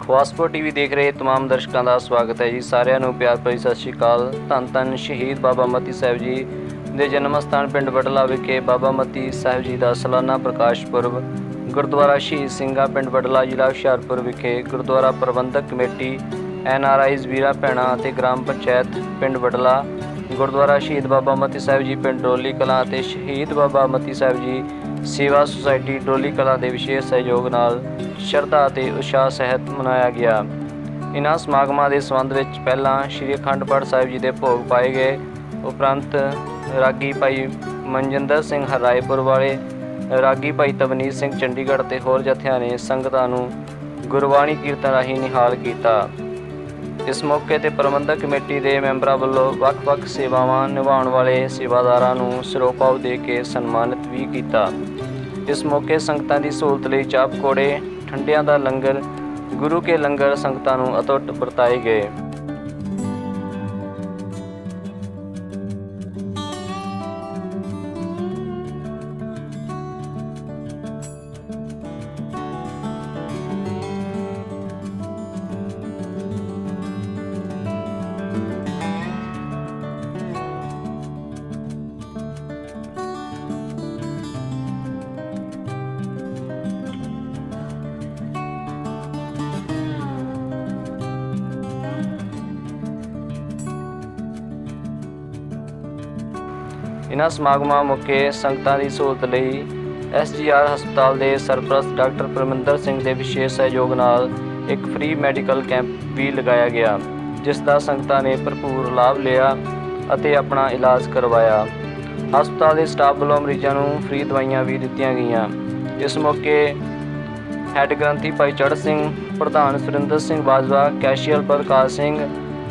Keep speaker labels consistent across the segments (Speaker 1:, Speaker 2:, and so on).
Speaker 1: ਖਵਾਸਪੋ TV ਦੇਖ ਰਹੇ तमाम ਦਰਸ਼ਕਾਂ ਦਾ ਸਵਾਗਤ ਹੈ ਜੀ ਸਾਰਿਆਂ ਨੂੰ ਪਿਆਰ ਭਰੀ ਸਤਿ ਸ਼੍ਰੀ ਅਕਾਲ ਧੰਨ ਧੰਨ ਸ਼ਹੀਦ ਬਾਬਾ ਮਤੀ ਸਾਹਿਬ ਜੀ ਦੇ ਜਨਮ ਸਥਾਨ ਪਿੰਡ ਬਟਲਾ ਵਿਖੇ ਬਾਬਾ ਮਤੀ ਸਾਹਿਬ ਜੀ ਦਾ ਸਾਲਾਨਾ ਪ੍ਰਕਾਸ਼ ਪੁਰਬ ਗੁਰਦੁਆਰਾ ਸ਼ਹੀਦ ਸਿੰਘਾ ਪਿੰਡ ਬਟਲਾ ਜ਼ਿਲ੍ਹਾ ਹੁਸ਼ਿਆਰਪੁਰ ਵਿਖੇ Gurdwara Prabandhak committee NRIs ਵੀਰਾ ਭੈਣਾਂ ਅਤੇ ਗ੍ਰਾਮ ਪੰਚਾਇਤ ਪਿੰਡ ਬਟਲਾ ਗੁਰਦੁਆਰਾ ਸ਼ਹੀਦ ਬਾਬਾ ਮਤੀ ਸਾਹਿਬ ਜੀ, ਪਿੰਡ ਡੋਲੀ ਕਲਾਂ ਅਤੇ ਸ਼ਹੀਦ ਬਾਬਾ ਮਤੀ ਸਾਹਿਬ ਜੀ ਸੇਵਾ ਸੁਸਾਇਟੀ ਡੋਲੀ ਕਲਾਂ ਦੇ ਵਿਸ਼ੇਸ਼ ਸਹਿਯੋਗ ਨਾਲ ਸ਼ਰਧਾ ਅਤੇ ਉਤਸ਼ਾਹ ਸਹਿਤ ਮਨਾਇਆ ਗਿਆ। ਇਨ੍ਹਾਂ ਸਮਾਗਮਾਂ ਦੇ ਸੰਬੰਧ ਵਿੱਚ ਪਹਿਲਾਂ ਸ੍ਰੀ ਅਖੰਡ ਪਾਠ ਸਾਹਿਬ ਜੀ ਦੇ ਭੋਗ ਪਾਏ ਗਏ। ਉਪਰੰਤ ਰਾਗੀ ਭਾਈ ਮਨਜਿੰਦਰ ਸਿੰਘ ਹਰਾਏਪੁਰ ਵਾਲੇ, ਰਾਗੀ ਭਾਈ ਤਵਨੀਤ ਸਿੰਘ ਚੰਡੀਗੜ੍ਹ ਤੇ ਹੋਰ ਜਥਿਆਂ ਨੇ ਸੰਗਤਾਂ ਨੂੰ ਗੁਰਬਾਣੀ ਕੀਰਤਨ ਰਾਹੀਂ ਨਿਹਾਲ ਕੀਤਾ। ਇਸ ਮੌਕੇ ਤੇ ਪ੍ਰਬੰਧਕ ਕਮੇਟੀ ਦੇ ਮੈਂਬਰਾਂ ਵੱਲੋਂ ਵੱਖ-ਵੱਖ ਸੇਵਾਵਾਂ ਨਿਭਾਉਣ ਵਾਲੇ ਸੇਵਾਦਾਰਾਂ ਨੂੰ ਸਿਰੋਪਾਵ ਦੇ ਕੇ ਸਨਮਾਨਿਤ ਵੀ ਕੀਤਾ। ਇਸ ਮੌਕੇ ਸੰਗਤਾਂ ਦੀ ਸਹੂਲਤ ਲਈ ਚਾਹ ਪਕੌੜੇ ਠੰਡਿਆਂ ਦਾ ਲੰਗਰ, ਗੁਰੂ ਕੇ ਲੰਗਰ ਸੰਗਤਾਂ ਨੂੰ ਅਤੁੱਟ ਵਰਤਾਏ ਗਏ। ਇਹਨਾਂ ਸਮਾਗਮਾਂ ਮੌਕੇ ਸੰਗਤਾਂ ਦੀ ਸਹੂਲਤ ਲਈ ਐਸਜੀਆਰ ਹਸਪਤਾਲ ਦੇ ਸਰਪ੍ਰਸਤ ਡਾਕਟਰ ਪਰਮਿੰਦਰ ਸਿੰਘ ਦੇ ਵਿਸ਼ੇਸ਼ ਸਹਿਯੋਗ ਨਾਲ ਇੱਕ ਫ੍ਰੀ ਮੈਡੀਕਲ ਕੈਂਪ ਵੀ ਲਗਾਇਆ ਗਿਆ, ਜਿਸ ਦਾ ਸੰਗਤਾਂ ਨੇ ਭਰਪੂਰ ਲਾਭ ਲਿਆ ਅਤੇ ਆਪਣਾ ਇਲਾਜ ਕਰਵਾਇਆ। ਹਸਪਤਾਲ ਦੇ ਸਟਾਫ ਵੱਲੋਂ ਮਰੀਜ਼ਾਂ ਨੂੰ ਫ੍ਰੀ ਦਵਾਈਆਂ ਵੀ ਦਿੱਤੀਆਂ ਗਈਆਂ। ਇਸ ਮੌਕੇ ਹੈੱਡ ਗ੍ਰੰਥੀ ਭਾਈ ਚੜ੍ਹ ਸਿੰਘ, ਪ੍ਰਧਾਨ ਸੁਰਿੰਦਰ ਸਿੰਘ ਬਾਜਵਾ ਕੈਸ਼ੀਅਰ ਪ੍ਰਕਾਸ਼ ਸਿੰਘ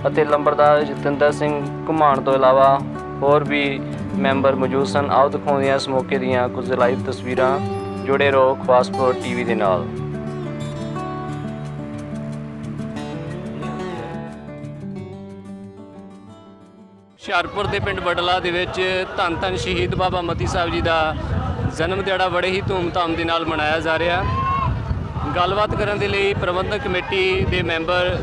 Speaker 1: ਅਤੇ ਲੰਬੜਦਾਰ ਜਤਿੰਦਰ ਸਿੰਘ ਘੁਮਾਣ ਤੋਂ ਇਲਾਵਾ ਹੋਰ ਵੀ ਮੈਂਬਰ ਮੌਜੂਦ ਸਨ। ਆਓ ਦਿਖਾਉਂਦੇ ਹਾਂ ਇਸ ਮੌਕੇ ਦੀਆਂ ਕੁਝ ਲਾਈਵ ਤਸਵੀਰਾਂ। ਜੁੜੇ ਰਹੋ ਖਵਾਸਪੁਰ ਟੀਵੀ ਦੇ ਨਾਲ। ਹੁਸ਼ਿਆਰਪੁਰ ਦੇ ਪਿੰਡ ਬਡਲਾ ਦੇ ਵਿੱਚ ਧੰਨ ਧੰਨ ਸ਼ਹੀਦ ਬਾਬਾ ਮਤੀ ਸਾਹਿਬ ਜੀ ਦਾ ਜਨਮ ਦਿਹਾੜਾ ਬੜੇ ਹੀ ਧੂਮਧਾਮ ਦੇ ਨਾਲ ਮਨਾਇਆ ਜਾ ਰਿਹਾ। ਗੱਲਬਾਤ ਕਰਨ ਦੇ ਲਈ ਪ੍ਰਬੰਧਕ ਕਮੇਟੀ ਦੇ ਮੈਂਬਰ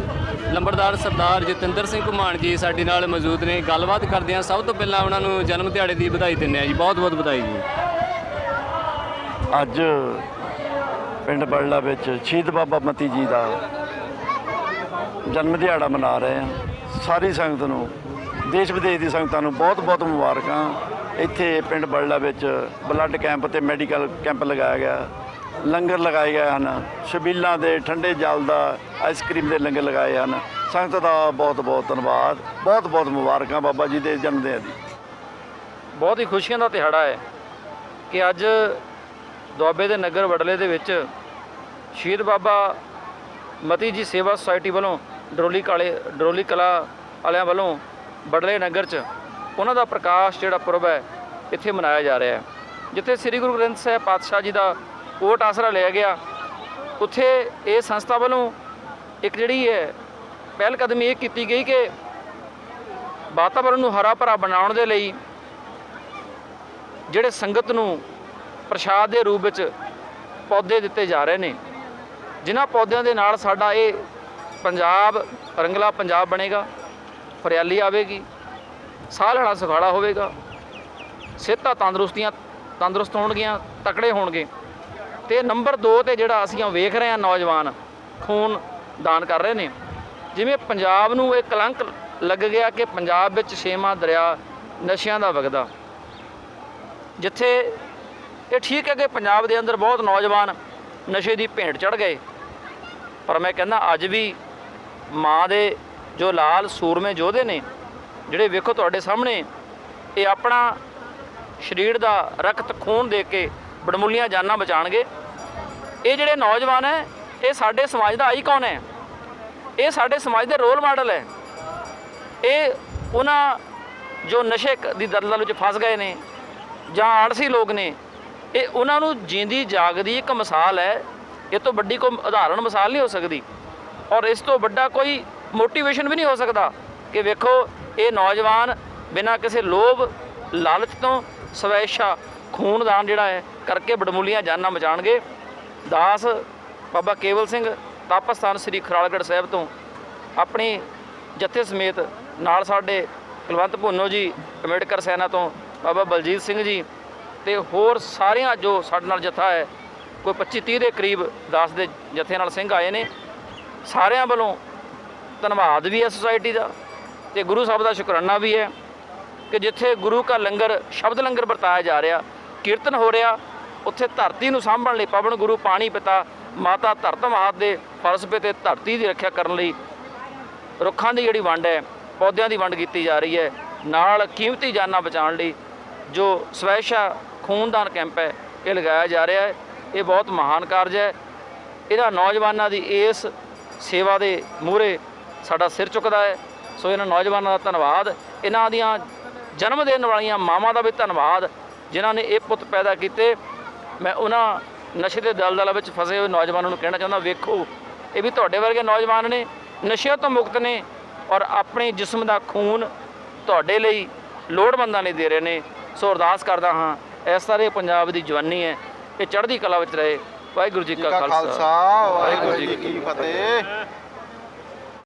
Speaker 1: ਲੰਬੜਦਾਰ ਸਰਦਾਰ ਜਤਿੰਦਰ ਸਿੰਘ ਘੁਮਾਣ ਜੀ ਸਾਡੇ ਨਾਲ ਮੌਜੂਦ ਨੇ। ਗੱਲਬਾਤ ਕਰਦੇ ਹਾਂ। ਸਭ ਤੋਂ ਪਹਿਲਾਂ ਉਹਨਾਂ ਨੂੰ ਜਨਮ ਦਿਹਾੜੇ ਦੀ ਵਧਾਈ ਦਿੰਦੇ ਹਾਂ ਜੀ। ਬਹੁਤ-ਬਹੁਤ ਵਧਾਈ ਜੀ।
Speaker 2: ਅੱਜ ਪਿੰਡ ਬੜਲਾ ਵਿੱਚ ਸ਼ਹੀਦ ਬਾਬਾ ਮਤੀ ਜੀ ਦਾ ਜਨਮ ਦਿਹਾੜਾ ਮਨਾ ਰਹੇ ਹਾਂ। ਸਾਰੀ ਸੰਗਤ ਨੂੰ, ਦੇਸ਼ ਵਿਦੇਸ਼ ਦੀ ਸੰਗਤਾਂ ਨੂੰ ਬਹੁਤ-ਬਹੁਤ ਮੁਬਾਰਕਾਂ। ਇੱਥੇ ਪਿੰਡ ਬੜਲਾ ਵਿੱਚ ਬਲੱਡ ਕੈਂਪ ਤੇ ਮੈਡੀਕਲ ਕੈਂਪ ਲਗਾਇਆ ਗਿਆ। ਲੰਗਰ ਲਗਾਏ ਗਏ ਹਨ। ਛਬੀਲਾਂ ਦੇ ਠੰਡੇ ਜਲ ਦਾ ਆਈਸਕ੍ਰੀਮ ਦੇ ਲੰਗਰ ਲਗਾਏ ਹਨ। ਸੰਗਤ ਦਾ ਬਹੁਤ-ਬਹੁਤ ਧੰਨਵਾਦ। ਬਹੁਤ-ਬਹੁਤ ਮੁਬਾਰਕਾਂ ਬਾਬਾ ਜੀ ਦੇ ਜਨਮ ਦਿਨ ਦੀ।
Speaker 3: ਬਹੁਤ ਹੀ ਖੁਸ਼ੀਆਂ ਦਾ ਦਿਹਾੜਾ ਹੈ ਕਿ ਅੱਜ ਦੁਆਬੇ ਦੇ ਨਗਰ ਵਡਲੇ ਦੇ ਵਿੱਚ ਸ਼ਹੀਦ ਬਾਬਾ ਮਤੀ ਜੀ ਸੇਵਾ ਸੁਸਾਇਟੀ ਵੱਲੋਂ ਡਰੋਲੀ ਕਾਲੇ, ਡਰੋਲੀ ਕਲਾ ਵਾਲਿਆਂ ਵੱਲੋਂ ਵਡਲੇ ਨਗਰ 'ਚ ਉਹਨਾਂ ਦਾ ਪ੍ਰਕਾਸ਼ ਜਿਹੜਾ ਪੁਰਬ ਹੈ, ਇੱਥੇ ਮਨਾਇਆ ਜਾ ਰਿਹਾ ਹੈ। ਜਿੱਥੇ ਸ੍ਰੀ ਗੁਰੂ ਗ੍ਰੰਥ ਸਾਹਿਬ ਪਾਤਸ਼ਾਹ ਜੀ ਦਾ ਕੋਟ ਆਸਰਾ ਲਿਆ ਗਿਆ। ਉੱਥੇ ਇਹ ਸੰਸਥਾ ਵੱਲੋਂ ਇੱਕ ਜਿਹੜੀ ਹੈ, ਪਹਿਲ ਕਦਮੀ ਇਹ ਕੀਤੀ ਗਈ ਕਿ ਵਾਤਾਵਰਣ ਨੂੰ ਹਰਾ ਭਰਾ ਬਣਾਉਣ ਦੇ ਲਈ ਜਿਹੜੇ ਸੰਗਤ ਨੂੰ ਪ੍ਰਸ਼ਾਦ ਦੇ ਰੂਪ ਵਿੱਚ ਪੌਦੇ ਦਿੱਤੇ ਜਾ ਰਹੇ ਨੇ। ਜਿਨ੍ਹਾਂ ਪੌਦਿਆਂ ਦੇ ਨਾਲ ਸਾਡਾ ਇਹ ਪੰਜਾਬ, ਰੰਗਲਾ ਪੰਜਾਬ ਬਣੇਗਾ, ਹਰਿਆਲੀ ਆਵੇਗੀ, ਸਾਹ ਲੈਣਾ ਸੁਖਾਲਾ ਹੋਵੇਗਾ, ਸਿਹਤਾਂ ਤੰਦਰੁਸਤੀਆਂ ਤੰਦਰੁਸਤ ਹੋਣਗੀਆਂ, ਤਕੜੇ ਹੋਣਗੇ। ਤੇ ਨੰਬਰ 2 ਤੇ ਜਿਹੜਾ ਅਸੀਂ ਉਹ ਵੇਖ ਰਹੇ ਹਾਂ ਨੌਜਵਾਨ ਖੂਨ ਦਾਨ ਕਰ ਰਹੇ ਨੇ। ਜਿਵੇਂ ਪੰਜਾਬ ਨੂੰ ਇਹ ਕਲੰਕ ਲੱਗ ਗਿਆ ਕਿ ਪੰਜਾਬ ਵਿੱਚ ਛੇਵਾਂ ਦਰਿਆ ਨਸ਼ਿਆਂ ਦਾ ਵਗਦਾ। ਜਿੱਥੇ ਇਹ ਠੀਕ ਹੈ ਕਿ ਪੰਜਾਬ ਦੇ ਅੰਦਰ ਬਹੁਤ ਨੌਜਵਾਨ ਨਸ਼ੇ ਦੀ ਭੇਂਟ ਚੜ ਗਏ। ਪਰ ਮੈਂ ਕਹਿੰਦਾ ਅੱਜ ਵੀ ਮਾਂ ਦੇ ਜੋ ਲਾਲ ਸੂਰਮੇ ਯੋਧੇ ਨੇ, ਜਿਹੜੇ ਵੇਖੋ ਤੁਹਾਡੇ ਸਾਹਮਣੇ, ਇਹ ਆਪਣਾ ਸਰੀਰ ਦਾ ਰਕਤ ਖੂਨ ਦੇ ਕੇ ਬੜਮੁੱਲੀਆਂ ਜਾਨਾਂ ਬਚਾਣਗੇ ਇਹ ਜਿਹੜੇ ਨੌਜਵਾਨ ਹੈ, ਇਹ ਸਾਡੇ ਸਮਾਜ ਦਾ ਆਈਕਨ ਹੈ। ਇਹ ਸਾਡੇ ਸਮਾਜ ਦੇ ਰੋਲ ਮਾਡਲ ਹੈ। ਇਹ ਉਹਨਾਂ ਜੋ ਨਸ਼ੇ ਦੀ ਦਲਦਲ ਵਿੱਚ ਫਸ ਗਏ ਨੇ, ਜਾਂ ਆੜਸੀ ਲੋਕ ਨੇ, ਇਹ ਉਹਨਾਂ ਨੂੰ ਜਿੰਦੀ ਜਾਗਦੀ ਇੱਕ ਮਿਸਾਲ ਹੈ। ਇਹ ਤੋਂ ਵੱਡੀ ਕੋਈ ਉਦਾਹਰਣ ਮਿਸਾਲ ਨਹੀਂ ਹੋ ਸਕਦੀ। ਔਰ ਇਸ ਤੋਂ ਵੱਡਾ ਕੋਈ ਮੋਟੀਵੇਸ਼ਨ ਵੀ ਨਹੀਂ ਹੋ ਸਕਦਾ ਕਿ ਵੇਖੋ, ਇਹ ਨੌਜਵਾਨ ਬਿਨਾਂ ਕਿਸੇ ਲੋਭ, ਲਾਲਚ ਤੋਂ ਸਵੈਸ਼ਾ ਖੂਨਦਾਨ ਜਿਹੜਾ ਹੈ, ਕਰਕੇ ਬੜਮੁੱਲੀਆਂ ਜਾਨਾਂ ਬਚਾਣਗੇ ਦਾਸ ਬਾਬਾ ਕੇਵਲ ਸਿੰਘ ਤਪਸਥਾਨ ਸ੍ਰੀ ਖਰਾਲਗੜ੍ਹ ਸਾਹਿਬ ਤੋਂ ਆਪਣੀ ਜਥੇ ਸਮੇਤ ਨਾਲ ਸਾਡੇ ਕੁਲਵੰਤ ਭੁੰਨੋ ਜੀ, ਅੰਬੇਡਕਰ ਸੈਨਾ ਤੋਂ ਬਾਬਾ ਬਲਜੀਤ ਸਿੰਘ ਜੀ ਤੇ ਹੋਰ ਸਾਰਿਆਂ ਜੋ ਸਾਡੇ ਨਾਲ ਜਥਾ ਹੈ, ਕੋਈ 25 30 ਦੇ ਕਰੀਬ ਦਾਸ ਦੇ ਜਥੇ ਨਾਲ ਸਿੰਘ ਆਏ ਨੇ। ਸਾਰਿਆਂ ਵੱਲੋਂ ਧੰਨਵਾਦ ਵੀ ਹੈ ਸੁਸਾਇਟੀ ਦਾ ਤੇ ਗੁਰੂ ਸਾਹਿਬ ਦਾ ਸ਼ੁਕਰਾਨਾ ਵੀ ਹੈ ਕਿ ਜਿੱਥੇ ਗੁਰੂ ਕਾ ਲੰਗਰ, ਸ਼ਬਦ ਲੰਗਰ ਵਰਤਾਇਆ ਜਾ ਰਿਹਾ ਕੀਰਤਨ ਹੋ ਰਿਹਾ। ਉੱਥੇ ਧਰਤੀ ਨੂੰ ਸਾਂਭਣ ਲਈ ਪਵਨ ਗੁਰੂ ਪਾਣੀ ਪਿਤਾ ਮਾਤਾ ਧਰਤ ਮਾਤ ਦੇ ਫਲਸਫੇ ਤੇ ਧਰਤੀ ਦੀ ਰੱਖਿਆ ਕਰਨ ਲਈ ਰੁੱਖਾਂ ਦੀ ਜਿਹੜੀ ਵੰਡ ਹੈ, ਪੌਦਿਆਂ ਦੀ ਵੰਡ ਕੀਤੀ ਜਾ ਰਹੀ ਹੈ। ਨਾਲ ਕੀਮਤੀ ਜਾਨਾਂ ਬਚਾਉਣ ਲਈ ਜੋ ਸਵੈਸ਼ਾ ਖੂਨਦਾਨ ਕੈਂਪ ਹੈ, ਇਹ ਲਗਾਇਆ ਜਾ ਰਿਹਾ ਹੈ। ਇਹ ਬਹੁਤ ਮਹਾਨ ਕਾਰਜ ਹੈ। ਇਹਦਾ ਨੌਜਵਾਨਾਂ ਦੀ ਇਸ ਸੇਵਾ ਦੇ ਮੂਹਰੇ ਸਾਡਾ ਸਿਰ ਝੁਕਦਾ ਹੈ। ਸੋ ਇਹਨਾਂ ਨੌਜਵਾਨਾਂ ਦਾ ਧੰਨਵਾਦ। ਇਹਨਾਂ ਦੀਆਂ ਜਨਮ ਦੇਣ ਵਾਲੀਆਂ ਮਾਵਾਂ ਦਾ ਵੀ ਧੰਨਵਾਦ। ਜਿਨ੍ਹਾਂ ਨੇ ਇਹ ਪੁੱਤ ਪੈਦਾ ਕੀਤੇ ਮੈਂ ਉਹਨਾਂ ਨਸ਼ੇ ਦੇ ਦਲਦਲ ਵਿੱਚ ਫਸੇ ਹੋਏ ਨੌਜਵਾਨਾਂ ਨੂੰ ਕਹਿਣਾ ਚਾਹੁੰਦਾ ਵੇਖੋ ਇਹ ਵੀ ਤੁਹਾਡੇ ਵਰਗੇ ਨੌਜਵਾਨ ਨੇ ਨਸ਼ਿਆਂ ਤੋਂ ਮੁਕਤ ਨੇ ਔਰ ਆਪਣੇ ਜਿਸਮ ਦਾ ਖੂਨ ਤੁਹਾਡੇ ਲਈ ਲੋੜਵੰਦਾਂ ਲਈ ਦੇ ਰਹੇ ਨੇ। ਸੋ ਅਰਦਾਸ ਕਰਦਾ ਹਾਂ ਇਸ ਤਰ੍ਹਾਂ ਪੰਜਾਬ ਦੀ ਜਵਾਨੀ ਹੈ ਇਹ ਚੜ੍ਹਦੀ ਕਲਾ ਵਿੱਚ ਰਹੇ। ਵਾਹਿਗੁਰੂ ਜੀ ਕਾ
Speaker 4: ਖਾਲਸਾ। ਵਾਹਿਗੁਰੂ ਜੀ ਕੀ ਫਤਿਹ।